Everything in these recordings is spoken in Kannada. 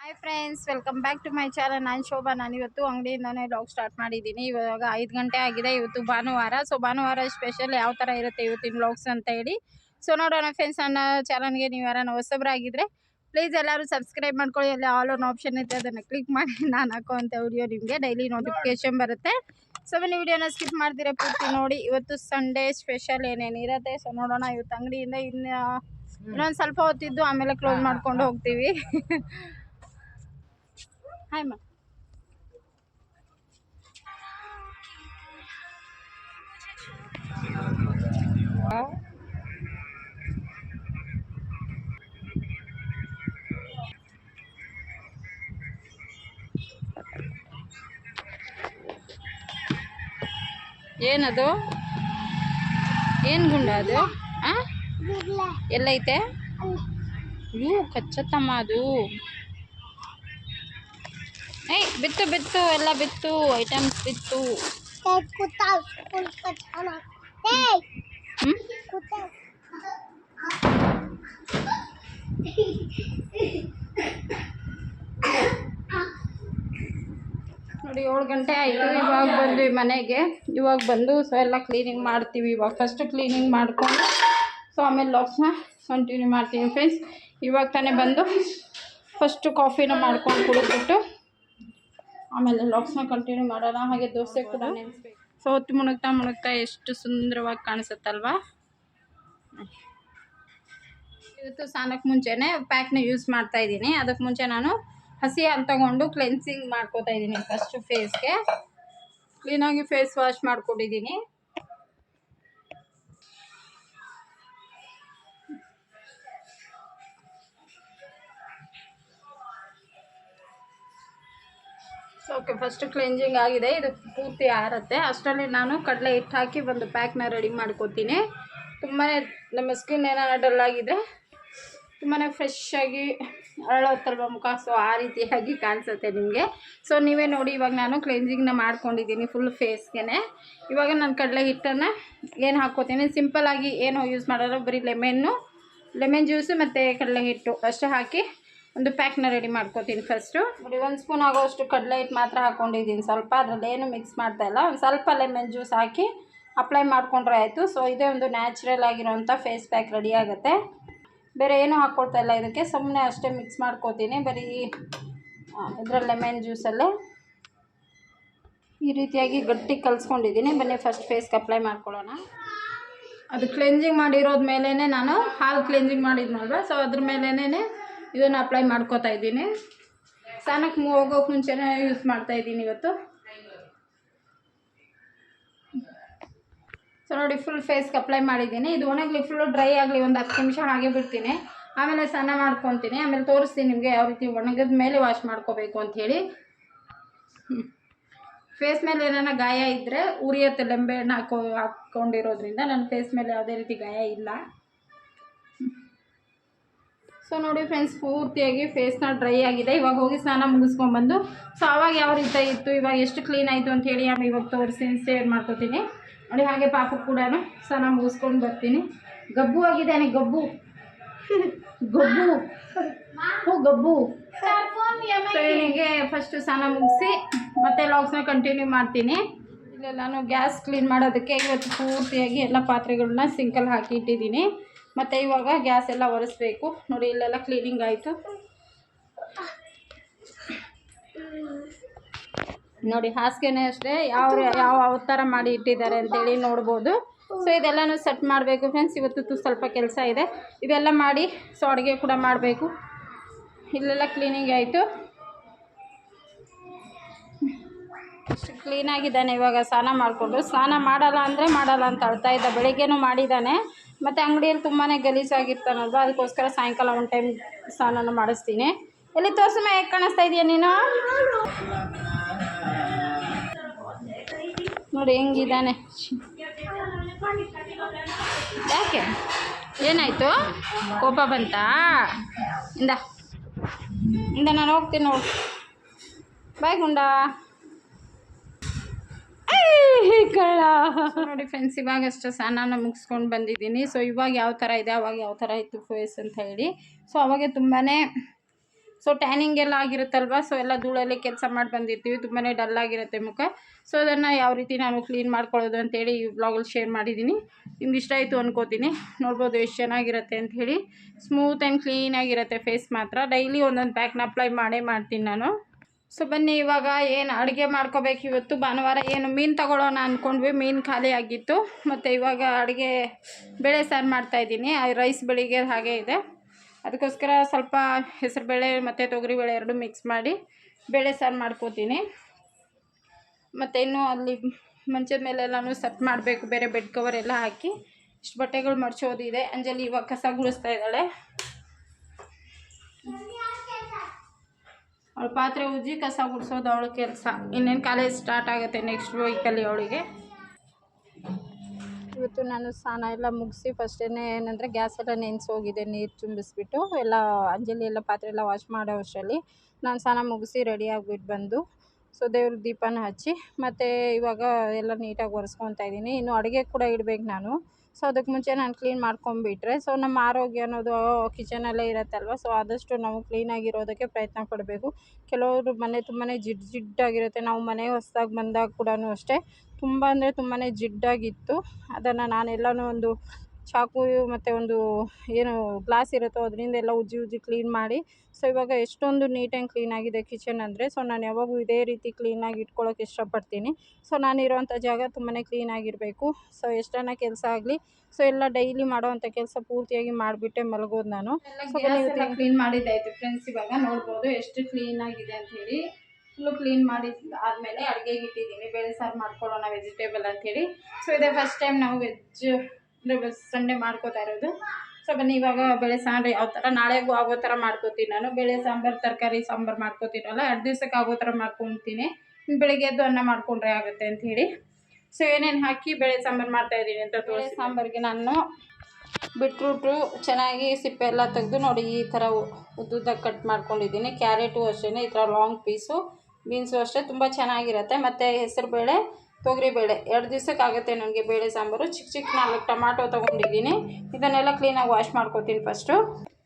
Hi friends welcome back to my channel ನಾನು ಶೋಭಾ. ನಾನು ಇವತ್ತು ಅಂಗಡಿಯಿಂದನೇ ಲಾಗ್ ಸ್ಟಾರ್ಟ್ ಮಾಡಿದ್ದೀನಿ. ಇವಾಗ ಐದು ಗಂಟೆ ಆಗಿದೆ. ಇವತ್ತು ಭಾನುವಾರ. ಸೊ ಭಾನುವಾರ ಸ್ಪೆಷಲ್ ಯಾವ ಥರ ಇರುತ್ತೆ ಇವತ್ತಿನ ಬ್ಲಾಗ್ಸ್ ಅಂತ ಹೇಳಿ. ಸೊ ನೋಡೋಣ ಫ್ರೆಂಡ್ಸ್ ನನ್ನ ಚಾನಲ್ಗೆ ನೀವು ಯಾರನ್ನ ಹೊಸಬ್ರಾಗಿದ್ದರೆ ಪ್ಲೀಸ್ ಎಲ್ಲರೂ ಸಬ್ಸ್ಕ್ರೈಬ್ ಮಾಡ್ಕೊಳ್ಳಿ. ಅಲ್ಲಿ ಆಲ್ ಒನ್ ಆಪ್ಷನ್ ಇದೆ ಅದನ್ನು ಕ್ಲಿಕ್ ಮಾಡಿ. ನಾನು ಹಾಕೋವಂಥ ವಿಡಿಯೋ ನಿಮಗೆ. ಡೈಲಿ ನೋಟಿಫಿಕೇಶನ್ ಬರುತ್ತೆ. ಸೊ ಬನ್ನಿ ವಿಡಿಯೋನ ಸ್ಕಿಪ್ ಮಾಡ್ತೀರಾ ಪೂರ್ತಿ ನೋಡಿ ಇವತ್ತು ಸಂಡೇ ಸ್ಪೆಷಲ್ ಏನೇನು ಇರತ್ತೆ. ಸೊ ನೋಡೋಣ ಇವತ್ತು ಅಂಗಡಿಯಿಂದ ಇನ್ನು ಇನ್ನೊಂದು ಸ್ವಲ್ಪ ಹೊತ್ತಿದ್ದು ಆಮೇಲೆ ಕ್ಲೋಸ್ ಮಾಡ್ಕೊಂಡು ಹೋಗ್ತೀವಿ. ಹಾಯ್ ಮಾ ಏನದು? ಏನು ಗುಂಡ ಅದು? ಆ? ಎಲ್ಲೈತೆ ಅಯ್ಯೋ ಕಚ್ಚತ್ತಮ್ಮ ಅದು. ಏಯ್, ಬಿತ್ತು ಬಿತ್ತು, ಎಲ್ಲ ಬಿತ್ತು, ಐಟಮ್ಸ್ ಬಿತ್ತು. ಹ್ಞೂ ನೋಡಿ ಏಳು ಗಂಟೆ ಆಯಿತು. ಇವಾಗ ಬಂದ್ವಿ ಮನೆಗೆ. ಇವಾಗ ಬಂದು ಸೊ ಎಲ್ಲ ಕ್ಲೀನಿಂಗ್ ಮಾಡ್ತೀವಿ. ಇವಾಗ ಫಸ್ಟ್ ಕ್ಲೀನಿಂಗ್ ಮಾಡ್ಕೊಂಡು ಸೊ ಆಮೇಲೆ ಲಾಕ್ಸ್ನ ಕಂಟಿನ್ಯೂ ಮಾಡ್ತೀವಿ ಫ್ರೆಂಡ್ಸ್ ಇವಾಗ ತಾನೇ ಬಂದು ಫಸ್ಟು ಕಾಫಿನ ಮಾಡ್ಕೊಂಡು ಕುಡಿದ್ಬಿಟ್ಟು ಆಮೇಲೆ ಲಾಕ್ಸ್ನ ಕಂಟಿನ್ಯೂ ಮಾಡೋಣ. ಹಾಗೆ ದೋಸೆ ಕೂಡ ನೆನೆಸ್ಬೇಕು. ಸೊ ಹೊತ್ತು ಮುಣಗ್ತಾ ಮುಣಗ್ತಾ ಎಷ್ಟು ಸುಂದರವಾಗಿ ಕಾಣಿಸುತ್ತಲ್ವಾ? ಇವತ್ತು ಸ್ನಾನಕ್ಕೆ ಮುಂಚೆನೇ ಪ್ಯಾಕ್ನ ಯೂಸ್ ಮಾಡ್ತಾ ಇದ್ದೀನಿ. ಅದಕ್ಕೆ ಮುಂಚೆ ನಾನು ಹಸಿ ಹಾಲು ತಗೊಂಡು ಕ್ಲೆನ್ಸಿಂಗ್ ಮಾಡ್ಕೋತಾ ಇದ್ದೀನಿ ಫಸ್ಟ್ ಫೇಸ್ಗೆ ಕ್ಲೀನಾಗಿ ಫೇಸ್ ವಾಶ್ ಮಾಡ್ಕೊಂಡಿದ್ದೀನಿ ಓಕೆ ಫಸ್ಟ್ ಕ್ಲೆನ್ಸಿಂಗ್ ಆಗಿದೆ. ಇದು ಪೂರ್ತಿ ಆರತ್ತೆ. ಅಷ್ಟರಲ್ಲಿ ನಾನು ಕಡಲೆ ಹಿಟ್ಟು ಹಾಕಿ ಒಂದು ಪ್ಯಾಕ್ನ ರೆಡಿ ಮಾಡ್ಕೋತೀನಿ. ತುಂಬಾ ನಮ್ಮ ಸ್ಕಿನ್ ಏನಾರ ಡಲ್ ಆಗಿದೆ. ತುಂಬಾ ಫ್ರೆಶ್ ಆಗಿ ಅರಳತ್ತಲ್ವ ಮುಖ. ಸೊ ಆ ರೀತಿಯಾಗಿ ಕಾಣಿಸುತ್ತೆ ನಿಮಗೆ. ಸೊ ನೀವೇ ನೋಡಿ, ಇವಾಗ ನಾನು ಕ್ಲೆನ್ಸಿಂಗ್ನ ಮಾಡ್ಕೊಂಡಿದ್ದೀನಿ ಫುಲ್ ಫೇಸ್ಗೆ ಇವಾಗ ನಾನು ಕಡಲೆ ಹಿಟ್ಟನ್ನು ಏನು ಹಾಕ್ಕೋತೀನಿ? ಸಿಂಪಲ್ಲಾಗಿ ಏನು ಯೂಸ್ ಮಾಡೋದು ಬರೀ ಲೆಮೆನ್ನು ಲೆಮೆನ್ ಜ್ಯೂಸು ಮತ್ತು ಕಡಲೆ ಹಿಟ್ಟು ಅಷ್ಟೇ ಹಾಕಿ ಒಂದು ಪ್ಯಾಕ್ನ ರೆಡಿ ಮಾಡ್ಕೋತೀನಿ ಫಸ್ಟು ನೋಡಿ, ಒಂದು ಸ್ಪೂನ್ ಆಗೋಷ್ಟು ಕಡಲೆ ಹಿಟ್ಟು ಮಾತ್ರ ಹಾಕ್ಕೊಂಡಿದ್ದೀನಿ ಸ್ವಲ್ಪ ಅದರಲ್ಲಿ ಏನು ಮಿಕ್ಸ್ ಮಾಡ್ತಾ ಇಲ್ಲ. ಒಂದು ಸ್ವಲ್ಪ ಲೆಮನ್ ಜ್ಯೂಸ್ ಹಾಕಿ ಅಪ್ಲೈ ಮಾಡಿಕೊಂಡ್ರೆ ಆಯಿತು. ಸೊ ಇದೇ ಒಂದು ನ್ಯಾಚುರಲ್ ಆಗಿರೋಂಥ ಫೇಸ್ ಪ್ಯಾಕ್ ರೆಡಿ ಆಗುತ್ತೆ. ಬೇರೆ ಏನೂ ಹಾಕ್ಕೊಳ್ತಾ ಇಲ್ಲ ಇದಕ್ಕೆ. ಸುಮ್ಮನೆ ಅಷ್ಟೇ ಮಿಕ್ಸ್ ಮಾಡ್ಕೋತೀನಿ. ಬರೀ ಇದರ ಲೆಮನ್ ಜ್ಯೂಸಲ್ಲೇ ಈ ರೀತಿಯಾಗಿ ಗಟ್ಟಿ ಕಲಿಸ್ಕೊಂಡಿದ್ದೀನಿ. ಬನ್ನಿ ಫಸ್ಟ್ ಫೇಸ್ಗೆ ಅಪ್ಲೈ ಮಾಡ್ಕೊಳ್ಳೋಣ. ಅದು ಕ್ಲೆನ್ಸಿಂಗ್ ಮಾಡಿರೋದ ಮೇಲೇ ನಾನು ಹಾಲು ಕ್ಲೆನ್ಸಿಂಗ್ ಮಾಡಿದ್ನಲ್ವ? ಸೊ ಅದ್ರ ಮೇಲೇ ಇದನ್ನು ಅಪ್ಲೈ ಮಾಡ್ಕೋತಾ ಇದ್ದೀನಿ. ಸ್ನಾನಕ್ಕೆ ಹೋಗೋಕೆ ಮುಂಚೆನೇ ಯೂಸ್ ಮಾಡ್ತಾ ಇದ್ದೀನಿ ಇವತ್ತು. ಸೊ ನೋಡಿ ಫುಲ್ ಫೇಸ್ಗೆ ಅಪ್ಲೈ ಮಾಡಿದ್ದೀನಿ. ಇದು ಒಣಗಲಿ ಫುಲ್ಲು ಡ್ರೈ ಆಗಲಿ ಒಂದು ಹತ್ತು ನಿಮಿಷ ಹಾಗೆ ಬಿಡ್ತೀನಿ. ಆಮೇಲೆ ಸ್ನಾನ ಮಾಡ್ಕೊತೀನಿ. ಆಮೇಲೆ ತೋರಿಸ್ತೀನಿ ನಿಮಗೆ ಯಾವ ರೀತಿ ಒಣಗಿದ ಮೇಲೆ ವಾಶ್ ಮಾಡ್ಕೋಬೇಕು ಅಂಥೇಳಿ ಫೇಸ್ ಮೇಲೆ ಏನಾರ ಗಾಯ ಇದ್ದರೆ ಉರಿಯತ್ತೆ ಲೆಂಬೆ ಹಣ್ಣು ಹಾಕೋ ಹಾಕ್ಕೊಂಡಿರೋದ್ರಿಂದ ನನ್ನ ಫೇಸ್ ಮೇಲೆ ಯಾವುದೇ ರೀತಿ ಗಾಯ ಇಲ್ಲ. ಸೊ ನೋಡಿ ಫ್ರೆಂಡ್ಸ್ ಪೂರ್ತಿಯಾಗಿ ಫೇಸ್ನ ಡ್ರೈ ಆಗಿದೆ. ಇವಾಗ ಹೋಗಿ ಸ್ನಾನ ಮುಗಿಸ್ಕೊಂಡ್ಬಂದು. ಸೊ ಆವಾಗ ಯಾವ ರೀತಿ ಇತ್ತು? ಇವಾಗ ಎಷ್ಟು ಕ್ಲೀನ್ ಆಯಿತು ಅಂತ ಹೇಳಿ ಆಮೇಲೆ ಇವಾಗ ತೋರಿಸಿ ಶೇರ್ ಮಾಡ್ಕೊತೀನಿ. ನೋಡಿ ಹಾಗೆ ಪಾಪ ಕೂಡ ಸ್ನಾನ ಮುಗಿಸ್ಕೊಂಡು ಬರ್ತೀನಿ. ಗಬ್ಬು ಆಗಿದ್ದಾನೆ ಗಬ್ಬು. ಗಬ್ಬು. ಹ್ಞೂ ಗಬ್ಬು. ಟ್ರೈನಿಗೆ ಫಸ್ಟು ಸ್ನಾನ ಮುಗಿಸಿ ಮತ್ತೆ ಲಾಗ್ಸ್ನ ಕಂಟಿನ್ಯೂ ಮಾಡ್ತೀನಿ. ಇಲ್ಲೆಲ್ಲಾನು ಗ್ಯಾಸ್ ಕ್ಲೀನ್ ಮಾಡೋದಕ್ಕೆ ಇವತ್ತು ಪೂರ್ತಿಯಾಗಿ ಎಲ್ಲ ಪಾತ್ರೆಗಳನ್ನ ಸಿಂಕಲ್ಲಿ ಹಾಕಿ ಇಟ್ಟಿದ್ದೀನಿ. ಮತ್ತು ಇವಾಗ ಗ್ಯಾಸ್ ಎಲ್ಲ ಒರೆಸ್ಬೇಕು. ನೋಡಿ ಇಲ್ಲೆಲ್ಲ ಕ್ಲೀನಿಂಗ್ ಆಯಿತು. ನೋಡಿ ಹಾಸಿಗೆನೇ ಅಷ್ಟೇ ಯಾವ ಯಾವ ಅವತಾರ ಮಾಡಿ ಇಟ್ಟಿದ್ದಾರೆ ಅಂತೇಳಿ ನೋಡ್ಬೋದು. ಸೊ ಇದೆಲ್ಲನೂ ಸೆಟ್ ಮಾಡಬೇಕು ಫ್ರೆಂಡ್ಸ್ ಇವತ್ತು ಸ್ವಲ್ಪ ಕೆಲಸ ಇದೆ. ಇದೆಲ್ಲ ಮಾಡಿ ಸೊ ಅಡುಗೆ ಕೂಡ ಮಾಡಬೇಕು. ಇಲ್ಲೆಲ್ಲ ಕ್ಲೀನಿಂಗ್ ಆಯಿತು. ಅಷ್ಟು ಕ್ಲೀನಾಗಿದ್ದಾನೆ ಇವಾಗ ಸ್ನಾನ ಮಾಡಿಕೊಂಡು. ಸ್ನಾನ ಮಾಡಲ್ಲ ಅಂದರೆ ಮಾಡಲ್ಲ ಅಂತ ಅಳ್ತಾ ಇದ್ದ. ಬೆಳಿಗ್ಗೆನೂ ಮಾಡಿದ್ದಾನೆ. ಮತ್ತು ಅಂಗಡಿಯಲ್ಲಿ ತುಂಬಾ ಗಲೀಜಾಗಿರ್ತಾನಲ್ವ? ಅದಕ್ಕೋಸ್ಕರ ಸಾಯಂಕಾಲ ಒಂದು ಟೈಮ್ ಸ್ನಾನನ ಮಾಡಿಸ್ತೀನಿ. ಎಲ್ಲಿ ತೋರಿಸ್ಮೆ ಹೇಗೆ ಕಾಣಿಸ್ತಾ ಇದೆಯಾ ನೀನು? ನೋಡಿ ಹೆಂಗಿದ್ದಾನೆ. ಯಾಕೆ? ಏನಾಯಿತು? ಕೋಪ ಬಂತಾ? ಇಂದ. ಇಂದ ನಾನು ಹೋಗ್ತೀನಿ ನೋಡು. ಬಾಯ್ ಗುಂಡ! ಕಳ್ಳ. ನೋಡಿ ಫ್ರೆಂಡ್ಸ್ ಇವಾಗ ಅಷ್ಟು ಸ್ನಾನ ಮುಗಿಸ್ಕೊಂಡು ಬಂದಿದ್ದೀನಿ. ಸೊ ಇವಾಗ ಯಾವ ಥರ ಇದೆ, ಅವಾಗ ಯಾವ ಥರ ಇತ್ತು ಫೇಸ್ ಅಂತ ಹೇಳಿ. ಸೊ ಅವಾಗೆ ತುಂಬಾ ಸೊ ಟ್ಯಾನಿಂಗ್ ಎಲ್ಲ ಆಗಿರುತ್ತಲ್ವ? ಸೊ ಎಲ್ಲ ಧೂಳಲ್ಲಿ ಕೆಲಸ ಮಾಡಿ ಬಂದಿರ್ತೀವಿ. ತುಂಬಾ ಡಲ್ ಆಗಿರುತ್ತೆ ಮುಖ. ಸೊ ಅದನ್ನು ಯಾವ ರೀತಿ ನಾನು ಕ್ಲೀನ್ ಮಾಡ್ಕೊಳ್ಳೋದು ಅಂತೇಳಿ ಈ ಬ್ಲಾಗಲ್ಲಿ ಶೇರ್ ಮಾಡಿದ್ದೀನಿ. ನಿಮ್ಗೆ ಇಷ್ಟ ಆಯಿತು ಅನ್ಕೋತೀನಿ. ನೋಡ್ಬೋದು ಎಷ್ಟು ಚೆನ್ನಾಗಿರುತ್ತೆ ಅಂತ ಹೇಳಿ. ಸ್ಮೂತ್ ಆ್ಯಂಡ್ ಕ್ಲೀನಾಗಿರುತ್ತೆ ಫೇಸ್ ಮಾತ್ರ. ಡೈಲಿ ಒಂದೊಂದು ಪ್ಯಾಕ್ನ ಅಪ್ಲೈ ಮಾಡೇ ಮಾಡ್ತೀನಿ ನಾನು. ಸೊ ಬನ್ನಿ ಇವಾಗ ಏನು ಅಡುಗೆ ಮಾಡ್ಕೋಬೇಕು ಇವತ್ತು? ಭಾನುವಾರ ಏನು ಮೀನು ತಗೊಳ್ಳೋಣ ಅಂದ್ಕೊಂಡ್ವಿ ಮೀನು ಖಾಲಿ ಆಗಿತ್ತು. ಮತ್ತು ಇವಾಗ ಅಡುಗೆ ಬೇಳೆ ಸಾರು ಮಾಡ್ತಾಯಿದ್ದೀನಿ ರೈಸ್ ಬೆಳಿಗ್ಗೆ ಹಾಗೆ ಇದೆ. ಅದಕ್ಕೋಸ್ಕರ ಸ್ವಲ್ಪ ಹೆಸರುಬೇಳೆ ಮತ್ತು ತೊಗರಿಬೇಳೆ ಎರಡು ಮಿಕ್ಸ್ ಮಾಡಿ ಬೇಳೆ ಸಾರು ಮಾಡ್ಕೋತೀನಿ. ಮತ್ತು ಇನ್ನೂ ಅಲ್ಲಿ ಮಂಚದ ಮೇಲೆಲ್ಲನೂ ಸೆಟ್ ಮಾಡಬೇಕು, ಬೇರೆ ಬೆಡ್ ಕವರ್ ಎಲ್ಲ ಹಾಕಿ ಇಷ್ಟು ಬಟ್ಟೆಗಳು ಮಡ್ಚೋದಿದೆ ಅಂಜಲಿ ಇವಾಗ ಕಸ ಗುಡಿಸ್ತಾ ಇದ್ದಾಳೆ. ಅವಳು ಪಾತ್ರೆ ಉಜ್ಜಿ ಕಸ ಗುಡಿಸೋದು ಅವಳ ಕೆಲಸ. ಇನ್ನೇನು ಕಾಲೇಜ್ ಸ್ಟಾರ್ಟ್ ಆಗುತ್ತೆ ನೆಕ್ಸ್ಟ್ ವೀಕಲ್ಲಿ ಅವಳಿಗೆ. ಇವತ್ತು ನಾನು ಸ್ನಾನ ಎಲ್ಲ ಮುಗಿಸಿ ಫಸ್ಟೇ ಏನಂದರೆ ಗ್ಯಾಸ್ ಎಲ್ಲ ನೆನೆಸೋಗಿದೆ ನೀರು ತುಂಬಿಸ್ಬಿಟ್ಟು ಎಲ್ಲ ಅಂಜಲಿ ಎಲ್ಲ ಪಾತ್ರೆ ಎಲ್ಲ ವಾಶ್ ಮಾಡೋ ಅಷ್ಟರಲ್ಲಿ ನಾನು ಸ್ನಾನ ಮುಗಿಸಿ ರೆಡಿ ಆಗಿಬಿಟ್ಟು ಬಂದು ಸೊ ದೇವ್ರ ದೀಪನ ಹಚ್ಚಿ ಮತ್ತು ಇವಾಗ ಎಲ್ಲ ನೀಟಾಗಿ ಒರೆಸ್ಕೊತಾ ಇದ್ದೀನಿ. ಇನ್ನು ಅಡುಗೆ ಕೂಡ ಇಡಬೇಕು ನಾನು. ಸೊ ಅದಕ್ಕೆ ಮುಂಚೆ ನಾನು ಕ್ಲೀನ್ ಮಾಡ್ಕೊಂಬಿಟ್ರೆ ಸೊ ನಮ್ಮ ಆರೋಗ್ಯ ಅನ್ನೋದು ಕಿಚನಲ್ಲೇ ಇರುತ್ತಲ್ವ ಸೊ ಆದಷ್ಟು ನಾವು ಕ್ಲೀನಾಗಿರೋದಕ್ಕೆ ಪ್ರಯತ್ನ ಪಡಬೇಕು. ಕೆಲವರು ಮನೆ ತುಂಬಾ ಜಿಡ್ಡು ಜಿಡ್ಡಾಗಿರುತ್ತೆ, ನಾವು ಮನೆ ಹೊಸ್ದಾಗಿ ಬಂದಾಗ ಕೂಡ ಅಷ್ಟೇ. ತುಂಬ ಅಂದರೆ ತುಂಬಾ ಜಿಡ್ಡಾಗಿತ್ತು. ಅದನ್ನು ನಾನೆಲ್ಲನೂ ಒಂದು ಚಾಕು ಮತ್ತು ಒಂದು ಏನು ಗ್ಲಾಸ್ ಇರುತ್ತೋ ಅದರಿಂದ ಎಲ್ಲ ಉಜ್ಜಿ ಉಜ್ಜಿ ಕ್ಲೀನ್ ಮಾಡಿ ಸೊ ಇವಾಗ ಎಷ್ಟೊಂದು ನೀಟ್ ಆ್ಯಂಡ್ ಕ್ಲೀನಾಗಿದೆ ಕಿಚನ್ ಅಂದರೆ. ಸೊ ನಾನು ಯಾವಾಗೂ ಇದೇ ರೀತಿ ಕ್ಲೀನಾಗಿ ಇಟ್ಕೊಳ್ಳೋಕೆ ಇಷ್ಟಪಡ್ತೀನಿ. ಸೊ ನಾನಿರೋವಂಥ ಜಾಗ ತುಂಬಾ ಕ್ಲೀನಾಗಿರಬೇಕು ಸೊ ಎಷ್ಟನ್ನ ಕೆಲಸ ಆಗಲಿ ಸೊ ಎಲ್ಲ ಡೈಲಿ ಮಾಡೋವಂಥ ಕೆಲಸ ಪೂರ್ತಿಯಾಗಿ ಮಾಡಿಬಿಟ್ಟೆ ಮಲಗೋದು ನಾನು. So clean ಮಾಡಿದ್ದಾಯ್ತು. ಫ್ರೆಂಡ್ಸ್ ಇವಾಗ ನೋಡ್ಬೋದು ಎಷ್ಟು ಕ್ಲೀನಾಗಿದೆ ಅಂಥೇಳಿ ಹೇಳಿ. ಫುಲ್ಲು ಕ್ಲೀನ್ ಮಾಡಿ ಆದಮೇಲೆ ಅಡುಗೆಗೆ ಇಟ್ಟಿದ್ದೀನಿ. ಬೇಳೆ ಸಾರು ಮಾಡ್ಕೊಳ್ಳೋಣ ವೆಜಿಟೇಬಲ್ ಅಂಥೇಳಿ. ಸೊ ಇದೇ ಫಸ್ಟ್ ಟೈಮ್ ನಾವು ವೆಜ್ ಅಂದರೆ ಸಂಡೆ ಮಾಡ್ಕೋತಾ ಇರೋದು. ಸೊ ಬನ್ನಿ ಇವಾಗ ಬೇಳೆ ಸಾರು ಯಾವ ಥರ ನಾಳೆಗೂ ಆಗೋ ಥರ ಮಾಡ್ಕೋತೀನಿ ನಾನು. ಬೇಳೆ ಸಾಂಬಾರು ತರಕಾರಿ ಸಾಂಬಾರು ಮಾಡ್ಕೋತೀನಲ್ಲ ಎರಡು ದಿವ್ಸಕ್ಕೆ ಆಗೋ ಥರ ಮಾಡ್ಕೊತೀನಿ. ಬೆಳಗ್ಗೆ ಎದ್ದು ಅನ್ನ ಮಾಡ್ಕೊಂಡ್ರೆ ಆಗುತ್ತೆ ಅಂತ ಹೇಳಿ ಸೊ ಏನೇನು ಹಾಕಿ ಬೇಳೆ ಸಾಂಬಾರು ಮಾಡ್ತಾಯಿದ್ದೀನಿ ಅಂತ ಬೇಳೆ ಸಾಂಬಾರಿಗೆ ನಾನು ಬಿಟ್ರೂಟು ಚೆನ್ನಾಗಿ ಸಿಪ್ಪೆ ಎಲ್ಲ ತೆಗೆದು ನೋಡಿ ಈ ಥರ ಉದ್ದುದ್ದ ಕಟ್ ಮಾಡ್ಕೊಂಡಿದ್ದೀನಿ. ಕ್ಯಾರೆಟು ಅಷ್ಟೇ ಈ ಥರ ಲಾಂಗ್ ಪೀಸು ಬೀನ್ಸು ಅಷ್ಟೇ, ತುಂಬ ಚೆನ್ನಾಗಿರುತ್ತೆ. ಮತ್ತು ಹೆಸರುಬೇಳೆ ತೊಗರಿಬೇಳೆ ಎರಡು ದಿವ್ಸಕ್ಕೆ ಆಗುತ್ತೆ ನನಗೆ ಬೇಳೆ ಸಾಂಬಾರು. ಚಿಕ್ಕ ಚಿಕ್ಕ ನಾಲ್ಕು ಟೊಮಾಟೊ ತೊಗೊಂಡಿದ್ದೀನಿ. ಇದನ್ನೆಲ್ಲ ಕ್ಲೀನಾಗಿ ವಾಶ್ ಮಾಡ್ಕೋತೀನಿ ಫಸ್ಟು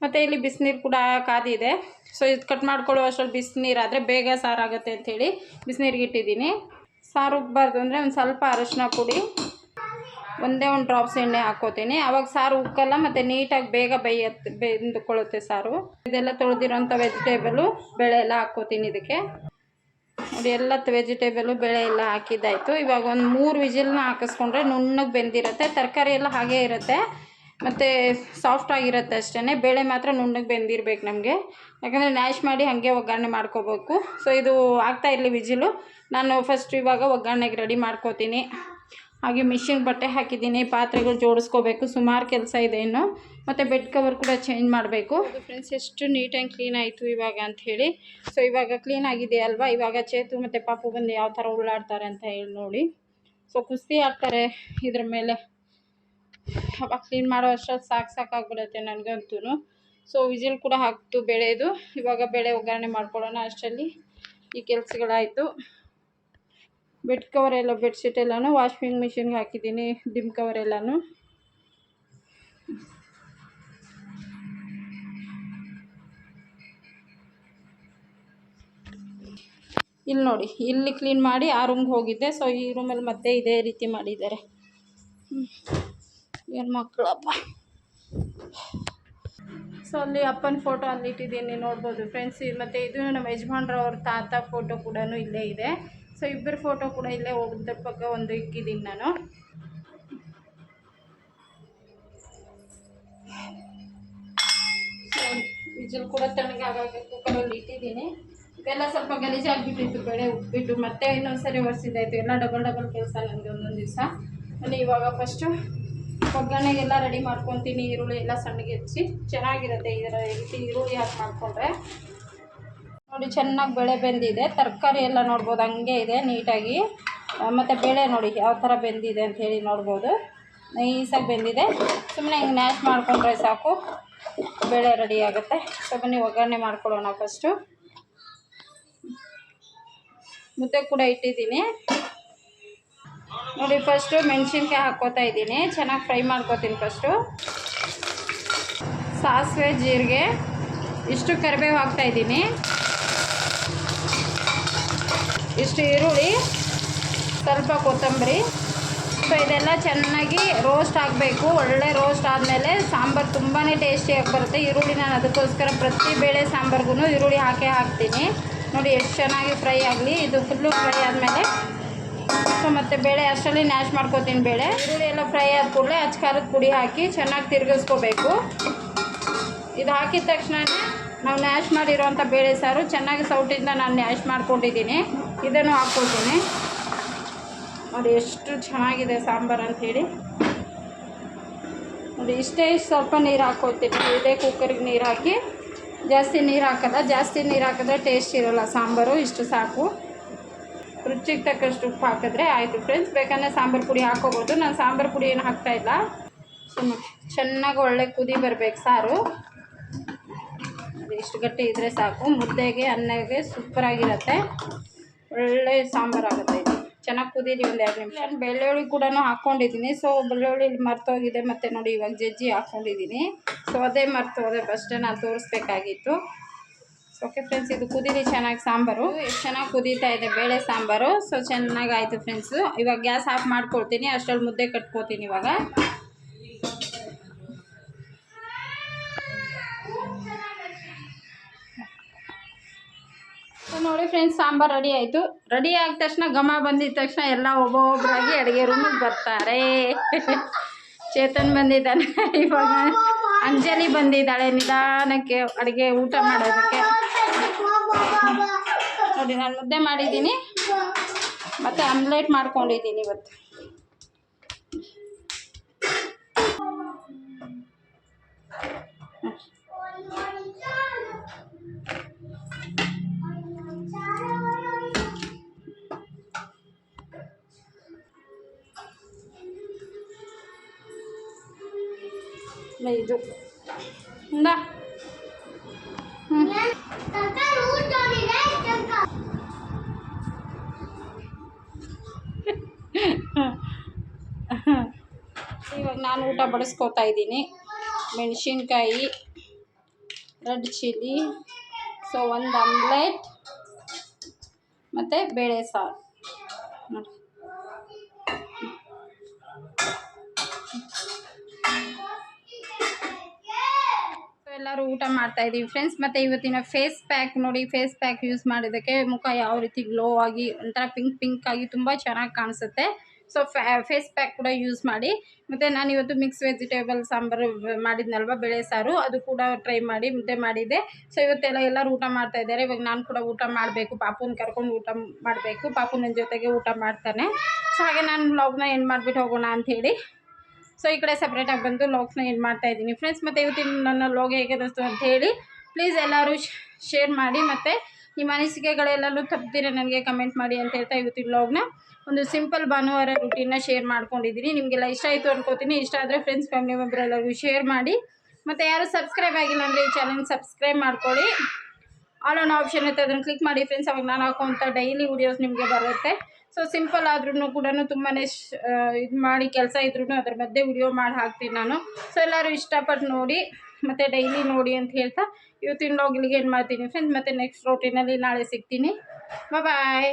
ಮತ್ತು ಇಲ್ಲಿ ಬಿಸಿನೀರು ಕೂಡ ಕಾದಿದೆ. ಸೊ ಇದು ಕಟ್ ಮಾಡ್ಕೊಳ್ಳೋ ಅಷ್ಟರಲ್ಲಿ ಬಿಸಿನೀರು ಆದರೆ ಬೇಗ ಸಾರಾಗುತ್ತೆ ಅಂಥೇಳಿ ಬಿಸಿನೀರಿಗೆ ಇಟ್ಟಿದ್ದೀನಿ. ಸಾರು ಉಬ್ಬಾರ್ದು ಅಂದರೆ ಒಂದು ಸ್ವಲ್ಪ ಅರಶಿನ ಪುಡಿ, ಒಂದೇ ಒಂದು ಡ್ರಾಪ್ಸ್ ಎಣ್ಣೆ ಹಾಕ್ಕೋತೀನಿ. ಆವಾಗ ಸಾರು ಉಕ್ಕಲ್ಲ, ಮತ್ತು ನೀಟಾಗಿ ಬೇಗ ಬೇಯತ್ತೆ ಬೆಂದುಕೊಳ್ಳುತ್ತೆ ಸಾರು. ಇದೆಲ್ಲ ತೊಳೆದಿರೋಂಥ ವೆಜಿಟೇಬಲು ಬೇಳೆ ಎಲ್ಲ ಹಾಕ್ಕೋತೀನಿ ಇದಕ್ಕೆ. ನೋಡಿ, ಎಲ್ಲ ವೆಜಿಟೇಬಲು ಬೇಳೆ ಎಲ್ಲ ಹಾಕಿದ್ದಾಯಿತು. ಇವಾಗ ಒಂದು ಮೂರು ವಿಜಿಲ್ನ ಹಾಕಿಸ್ಕೊಂಡ್ರೆ ನುಣ್ಣಗೆ ಬೆಂದಿರುತ್ತೆ. ತರಕಾರಿ ಎಲ್ಲ ಹಾಗೇ ಇರುತ್ತೆ. ಮತ್ತು ಸಾಫ್ಟ್ ಆಗಿರುತ್ತೆ ಅಷ್ಟೇ ಬೇಳೆ ಮಾತ್ರ ನುಣ್ಣಗೆ ಬೆಂದಿರಬೇಕು ನಮಗೆ. ಯಾಕಂದರೆ ನ್ಯಾಶ್ ಮಾಡಿ ಹಾಗೆ ಒಗ್ಗರಣೆ ಮಾಡ್ಕೋಬೇಕು. ಸೊ ಇದು ಆಗ್ತಾ ಇರಲಿ ವಿಜಿಲು ನಾನು ಫಸ್ಟ್ ಇವಾಗ ಒಗ್ಗರಣೆಗೆ ರೆಡಿ ಮಾಡ್ಕೋತೀನಿ. ಹಾಗೆ ಮಿಷಿನ್ ಬಟ್ಟೆ ಹಾಕಿದ್ದೀನಿ. ಪಾತ್ರೆಗಳು ಜೋಡಿಸ್ಕೋಬೇಕು. ಸುಮಾರು ಕೆಲಸ ಇದೆ ಇನ್ನು. ಮತ್ತು ಬೆಡ್ ಕವರ್ ಕೂಡ ಚೇಂಜ್ ಮಾಡಬೇಕು. ಫ್ರೆಂಡ್ಸ್ ಎಷ್ಟು ನೀಟ್ ಆ್ಯಂಡ್ ಕ್ಲೀನ್ ಆಯಿತು ಇವಾಗ ಅಂತ ಹೇಳಿ. ಸೊ ಇವಾಗ ಕ್ಲೀನ್ ಆಗಿದೆ ಅಲ್ವಾ? ಇವಾಗ ಚೇತು ಮತ್ತು ಪಾಪು ಬಂದು ಯಾವ ಥರ ಉಳ್ಳಾಡ್ತಾರೆ ಅಂತ ಹೇಳಿ ನೋಡಿ. ಸೊ ಕುಸ್ತಿ ಆಗ್ತಾರೆ ಇದ್ರ ಮೇಲೆ. ಅವಾಗ ಕ್ಲೀನ್ ಮಾಡೋ ಅಷ್ಟೊತ್ತು ಸಾಕು ಸಾಕಾಗ್ಬಿಡುತ್ತೆ ನನಗಂತೂ. ಸೊ ವಿಜಿಲ್ ಕೂಡ ಹಾಕ್ತು ಬೆಳೆದು. ಇವಾಗ ಬೆಳೆ ಒಗ್ಗರಣೆ ಮಾಡ್ಕೊಳ್ಳೋಣ ಅಷ್ಟರಲ್ಲಿ. ಈ ಕೆಲಸಗಳಾಯಿತು. ಬೆಡ್ ಕವರ್ ಎಲ್ಲ ಬೆಡ್ಶೀಟ್ ಎಲ್ಲನೂ ವಾಷಿಂಗ್ ಮಿಷಿನ್ಗೆ ಹಾಕಿದ್ದೀನಿ ಡಿಮ್ ಕವರ್ ಎಲ್ಲನೂ. ಇಲ್ಲಿ ನೋಡಿ, ಇಲ್ಲಿ ಕ್ಲೀನ್ ಮಾಡಿ ಆ ರೂಮ್ಗೆ ಹೋಗಿದ್ದೆ. ಸೊ ಈ ರೂಮಲ್ಲಿ ಮತ್ತೆ ಇದೇ ರೀತಿ ಮಾಡಿದ್ದಾರೆ. ಏನು ಮಕ್ಕಳಪ್ಪ ಸೊ ಅಲ್ಲಿ ಅಪ್ಪನ ಫೋಟೋ ಅಲ್ಲಿ ಇಟ್ಟಿದ್ದೀನಿ ನೋಡ್ಬೋದು ಫ್ರೆಂಡ್ಸ್ ಮತ್ತು ಇದು ನಮ್ಮ ಯಜಮಾನ್ರವ್ರ ತಾತ ಫೋಟೋ ಕೂಡ ಇಲ್ಲೇ ಇದೆ. ಸೊ ಇಬ್ಬರ ಫೋಟೋ ಕೂಡ ಇಲ್ಲೇ ಹೋಗಿದ್ದ ಪಕ್ಕ ಒಂದು ಇಕ್ಕಿದ್ದೀನಿ ನಾನು. ವಿಜಲ್ ಕೂಡ ಆಗಾಗ ಕುಕ್ಕರಲ್ಲಿ ಇಟ್ಟಿದ್ದೀನಿ. ಇದೆಲ್ಲ ಸ್ವಲ್ಪ ಗಲೀಜಾಗಿಬಿಟ್ಟಿತ್ತು ಬೆಳೆ ಉಪ್ಪಿಟ್ಟು, ಮತ್ತೆ ಇನ್ನೊಂದ್ಸರಿ ಒರೆಸಿದ್ದಾಯ್ತು ಎಲ್ಲ ಡಬಲ್ ಡಬಲ್ ಕೆಲಸ ನನಗೆ ಒಂದೊಂದು ದಿವಸ. ನಾನು ಇವಾಗ ಫಸ್ಟು ಒಗ್ಗರಣೆಗೆಲ್ಲ ರೆಡಿ ಮಾಡ್ಕೊತೀನಿ, ಈರುಳ್ಳಿ ಎಲ್ಲ ಸಣ್ಣಗೆ ಹೆಚ್ಚಿ. ಚೆನ್ನಾಗಿರುತ್ತೆ ಇದರ ರೀತಿ ಈರುಳ್ಳಿ ಹಾಕಿ ಮಾಡಿಕೊಂಡ್ರೆ. ನೋಡಿ, ಚೆನ್ನಾಗಿ ಬೆಳೆ ಬೆಂದಿದೆ. ತರಕಾರಿ ಎಲ್ಲ ನೋಡ್ಬೋದು, ಹಂಗೆ ಇದೆ ನೀಟಾಗಿ. ಮತ್ತು ಬೇಳೆ ನೋಡಿ, ಯಾವ ಥರ ಬೆಂದಿದೆ ಅಂತ ಹೇಳಿ ನೋಡ್ಬೋದು. ನೈಸಾಗಿ ಬೆಂದಿದೆ. ಸುಮ್ಮನೆ ಹಿಂಗೆ ನ್ಯಾಶ್ ಮಾಡಿಕೊಂಡ್ರೆ ಸಾಕು. ಬೇಳೆ ರೆಡಿ ಆಗುತ್ತೆ. ಸೊ ಬನ್ನಿ ಒಗ್ಗರಣೆ ಮಾಡ್ಕೊಳ್ಳೋಣ ಫಸ್ಟು ಮುದ್ದೆ ಕೂಡ ಇಟ್ಟಿದ್ದೀನಿ. ನೋಡಿ ಫಸ್ಟು ಮೆಣಸಿನ್ಕಾಯಿ ಹಾಕ್ಕೋತಾ ಇದ್ದೀನಿ. ಚೆನ್ನಾಗಿ ಫ್ರೈ ಮಾಡ್ಕೋತೀನಿ ಫಸ್ಟು ಸಾಸಿವೆ, ಜೀರಿಗೆ, ಇಷ್ಟು ಕರಿಬೇವು ಹಾಕ್ತಾ ಇದ್ದೀನಿ. ಇಷ್ಟು ಈರುಳ್ಳಿ, ಸ್ವಲ್ಪ ಕೊತ್ತಂಬರಿ. ಸೊ ಇದೆಲ್ಲ ಚೆನ್ನಾಗಿ ರೋಸ್ಟ್ ಆಗಬೇಕು. ಒಳ್ಳೆ ರೋಸ್ಟ್ ಆದಮೇಲೆ ಸಾಂಬಾರು ತುಂಬಾ ಟೇಸ್ಟಿಯಾಗಿ ಬರುತ್ತೆ. ಈರುಳ್ಳಿ ನಾನು ಅದಕ್ಕೋಸ್ಕರ ಪ್ರತಿ ಬೇಳೆ ಸಾಂಬಾರ್ಗೂ ಈರುಳ್ಳಿ ಹಾಕೇ ಹಾಕ್ತೀನಿ. ನೋಡಿ ಎಷ್ಟು ಚೆನ್ನಾಗಿ ಫ್ರೈ ಆಗಲಿ. ಇದು ಫುಲ್ಲು ಫ್ರೈ ಆದಮೇಲೆ ಸೊ ಮತ್ತು ಬೇಳೆ ಅಷ್ಟರಲ್ಲಿ ನ್ಯಾಶ್ ಮಾಡ್ಕೋತೀನಿ ಬೇಳೆ. ಈರುಳ್ಳಿ ಎಲ್ಲ ಫ್ರೈ ಆದ ಕೂಡಲೇ ಅಚ್ಚ ಖಾರದ ಪುಡಿ ಹಾಕಿ ಚೆನ್ನಾಗಿ ತಿರುಗಿಸ್ಕೋಬೇಕು. ಇದು ಹಾಕಿದ ತಕ್ಷಣ ನಾವು ನ್ಯಾಶ್ ಮಾಡಿರೋಂಥ ಬೇಳೆ ಸಾರು ಚೆನ್ನಾಗಿ ಸೌಟಿಂದ ನಾನು ನ್ಯಾಶ್ ಮಾಡ್ಕೊಂಡಿದ್ದೀನಿ. ಇದನ್ನು ಹಾಕ್ಕೊಳ್ತೀನಿ ನೋಡಿ ಎಷ್ಟು ಚೆನ್ನಾಗಿದೆ ಸಾಂಬಾರು ಅಂಥೇಳಿ ನೋಡಿ ಇಷ್ಟೇ, ಸ್ವಲ್ಪ ನೀರು ಹಾಕ್ಕೊಳ್ತೀನಿ ಇದೇ ಕುಕ್ಕರಿಗೆ ನೀರು ಹಾಕಿ ಜಾಸ್ತಿ ನೀರು ಹಾಕಲ್ಲ ಜಾಸ್ತಿ ನೀರು ಹಾಕಿದ್ರೆ ಟೇಸ್ಟ್ ಇರೋಲ್ಲ. ಸಾಂಬಾರು ಇಷ್ಟು ಸಾಕು. ರುಚಿಗೆ ತಕ್ಕಷ್ಟು ಉಪ್ಪು ಹಾಕಿದ್ರೆ ಆಯಿತು ಫ್ರೆಂಡ್ಸ್ ಬೇಕಂದರೆ ಸಾಂಬಾರು ಪುಡಿ ಹಾಕೋಬೋದು. ನಾನು ಸಾಂಬಾರು ಪುಡಿ ಏನು ಹಾಕ್ತಾಯಿಲ್ಲ ಸುಮ್ಮ ಚೆನ್ನಾಗಿ ಒಳ್ಳೆ ಕುದಿ ಬರಬೇಕು ಸಾರು. ಇಷ್ಟು ಗಟ್ಟಿ ಇದ್ದರೆ ಸಾಕು. ಮುದ್ದೆಗೆ, ಅನ್ನಗೆ ಸೂಪರಾಗಿರುತ್ತೆ ಒಳ್ಳೆ ಸಾಂಬಾರು ಆಗುತ್ತೆ ಚೆನ್ನಾಗಿ ಕುದೀರಿ ಒಂದು ಎರಡು ನಿಮಿಷ. ಬೆಳ್ಳುಳ್ಳಿ ಕೂಡ ಹಾಕ್ಕೊಂಡಿದ್ದೀನಿ ಸೊ ಬೆಳ್ಳುಳ್ಳಿ ಮರ್ತೋಗಿದೆ ಮತ್ತು ನೋಡಿ ಇವಾಗ ಜಜ್ಜಿ ಹಾಕ್ಕೊಂಡಿದ್ದೀನಿ ಸೊ ಅದೇ ಮರ್ತು ಹೋದೆ ಫಸ್ಟೇ ನಾನು ತೋರಿಸ್ಬೇಕಾಗಿತ್ತು. ಓಕೆ ಫ್ರೆಂಡ್ಸ್ ಇದು ಕುದೀರಿ ಚೆನ್ನಾಗಿ ಸಾಂಬಾರು. ಎಷ್ಟು ಚೆನ್ನಾಗಿ ಕುದೀತಾ ಇದೆ ಬೇಳೆ ಸಾಂಬಾರು. ಸೊ ಚೆನ್ನಾಗಾಯಿತು ಫ್ರೆಂಡ್ಸು ಇವಾಗ ಗ್ಯಾಸ್ ಆಫ್ ಮಾಡ್ಕೊಳ್ತೀನಿ. ಅಷ್ಟರಲ್ಲಿ ಮುದ್ದೆ ಕಟ್ಕೋತೀನಿ ಇವಾಗ. ನೋಡಿ ಫ್ರೆಂಡ್ಸ್ ಸಾಂಬಾರು ರೆಡಿ ಆಯಿತು. ರೆಡಿ ಆದ ತಕ್ಷಣ ಘಮ ಬಂದಿದ ತಕ್ಷಣ ಎಲ್ಲ ಒಬ್ಬೊಬ್ಬರಾಗಿ ಅಡುಗೆ ರೂಮಿಗೆ ಬರ್ತಾರೆ. ಚೇತನ್ ಬಂದಿದ್ದಾನೆ. ಇವಾಗ ಅಂಜಲಿ ಬಂದಿದ್ದಾಳೆ ನಿಧಾನಕ್ಕೆ ಅಡುಗೆ ಊಟ ಮಾಡೋದಕ್ಕೆ. ನೋಡಿ, ನಾನು ಮುದ್ದೆ ಮಾಡಿದ್ದೀನಿ. ಮತ್ತು ಆಮ್ಲೆಟ್ ಮಾಡ್ಕೊಂಡಿದ್ದೀನಿ ಇವತ್ತು. ಇದು. ಇವಾಗ ನಾನು ಊಟ ಬಡಿಸ್ಕೊತಾ ಇದ್ದೀನಿ. ಮೆಣಸಿನ್ಕಾಯಿ, ರೆಡ್ ಚಿಲ್ಲಿ, ಸೊ ಒಂದು ಆಮ್ಲೆಟ್, ಮತ್ತು ಬೇಳೆ ಸಾರು. ನೋಡಿ ಎಲ್ಲರೂ ಊಟ ಮಾಡ್ತಾ ಇದ್ದೀವಿ ಫ್ರೆಂಡ್ಸ್ ಮತ್ತು ಇವತ್ತಿನ ಫೇಸ್ ಪ್ಯಾಕ್ ನೋಡಿ ಫೇಸ್ ಪ್ಯಾಕ್ ಯೂಸ್ ಮಾಡಿದ್ದಕ್ಕೆ ಮುಖ ಯಾವ ರೀತಿ ಗ್ಲೋ ಆಗಿ, ಒಂಥರ ಪಿಂಕ್ ಪಿಂಕ್ ಆಗಿ ತುಂಬ ಚೆನ್ನಾಗಿ ಕಾಣಿಸುತ್ತೆ. ಸೊ ಫೇಸ್ ಪ್ಯಾಕ್ ಕೂಡ ಯೂಸ್ ಮಾಡಿ. ಮತ್ತು ನಾನು ಇವತ್ತು ಮಿಕ್ಸ್ ವೆಜಿಟೇಬಲ್ ಸಾಂಬಾರು ಮಾಡಿದ್ನಲ್ವ, ಬೇಳೆ ಸಾರು, ಅದು ಕೂಡ ಟ್ರೈ ಮಾಡಿ, ಮುದ್ದೆ ಮಾಡಿದ್ದೆ. ಸೊ ಇವತ್ತೆಲ್ಲ ಎಲ್ಲರೂ ಊಟ ಮಾಡ್ತಾ ಇದ್ದಾರೆ. ಇವಾಗ ನಾನು ಕೂಡ ಊಟ ಮಾಡಬೇಕು. ಪಾಪುನ ಕರ್ಕೊಂಡು ಊಟ ಮಾಡಬೇಕು. ಪಾಪು ನನ್ನ ಜೊತೆಗೆ ಊಟ ಮಾಡ್ತಾನೆ. ಸೊ ಹಾಗೆ ನಾನು ಲಾಗ್ನ ಎಂಡ್ ಮಾಡಿಬಿಟ್ಟು ಹೋಗೋಣ ಅಂಥೇಳಿ ಸೊ ಈ ಕಡೆ ಸಪ್ರೇಟಾಗಿ ಬಂದು ಲಾಗ್ಸ್ನ ಏನು ಮಾಡ್ತಾ ಇದ್ದೀನಿ. ಫ್ರೆಂಡ್ಸ್ ಮತ್ತು ಇವತ್ತಿನ ನನ್ನ ಲಾಗ್ ಹೇಗೆ ಅಂತ ಹೇಳಿ ಪ್ಲೀಸ್ ಎಲ್ಲರೂ ಶೇರ್ ಮಾಡಿ, ಮತ್ತು ನಿಮ್ಮ ಅನಿಸಿಕೆಗಳೆಲ್ಲರೂ ತಪ್ಪದಿರ ನನಗೆ ಕಮೆಂಟ್ ಮಾಡಿ ಅಂತ ಹೇಳ್ತಾ ಇವತ್ತಿನ ಲಾಗ್ನ ಒಂದು ಸಿಂಪಲ್ ಭಾನುವಾರ ರುಟೀನ್ನ ಶೇರ್ ಮಾಡ್ಕೊಂಡಿದ್ದೀನಿ. ನಿಮಗೆಲ್ಲ ಇಷ್ಟ ಆಯಿತು ಅನ್ಕೋತೀನಿ. ಇಷ್ಟ ಆದರೆ ಫ್ರೆಂಡ್ಸ್ ಫ್ಯಾಮಿಲಿ ಮೆಂಬರ್ ಎಲ್ಲರಿಗೂ ಶೇರ್ ಮಾಡಿ. ಮತ್ತು ಯಾರು ಸಬ್ಸ್ಕ್ರೈಬ್ ಆಗಿಲ್ಲ ಅಂದರೆ ಈ ಚಾನಲ್ ಸಬ್ಸ್ಕ್ರೈಬ್ ಮಾಡ್ಕೊಳ್ಳಿ. ಆಲ್ ಆನ್ ಆಪ್ಷನ್ ಇರುತ್ತೆ, ಅದನ್ನು ಕ್ಲಿಕ್ ಮಾಡಿ. ಫ್ರೆಂಡ್ಸ್ ಅವಾಗ ನಾನು ಹಾಕುವಂಥ ಡೈಲಿ ವೀಡಿಯೋಸ್ ನಿಮಗೆ ಬರುತ್ತೆ. ಸೊ ಸಿಂಪಲ್ ಆದ್ರೂ ಕೂಡ ತುಂಬಾ ಇದು ಮಾಡಿ ಕೆಲಸ ಇದ್ರೂ ಅದ್ರ ಮಧ್ಯೆ ವಿಡಿಯೋ ಮಾಡಿ ಹಾಕ್ತೀನಿ ನಾನು. ಸೊ ಎಲ್ಲರೂ ಇಷ್ಟಪಟ್ಟು ನೋಡಿ, ಮತ್ತು ಡೈಲಿ ನೋಡಿ ಅಂತ ಹೇಳ್ತಾ ಇವತ್ತಿನ ಲಾಗಿಲಿಗೆ ಏನು ಮಾಡ್ತೀನಿ ಫ್ರೆಂಡ್ಸ್ ಮತ್ತು ನೆಕ್ಸ್ಟ್ ರೋಟಿನಲ್ಲಿ ನಾಳೆ ಸಿಗ್ತೀನಿ. ಬಾಯ್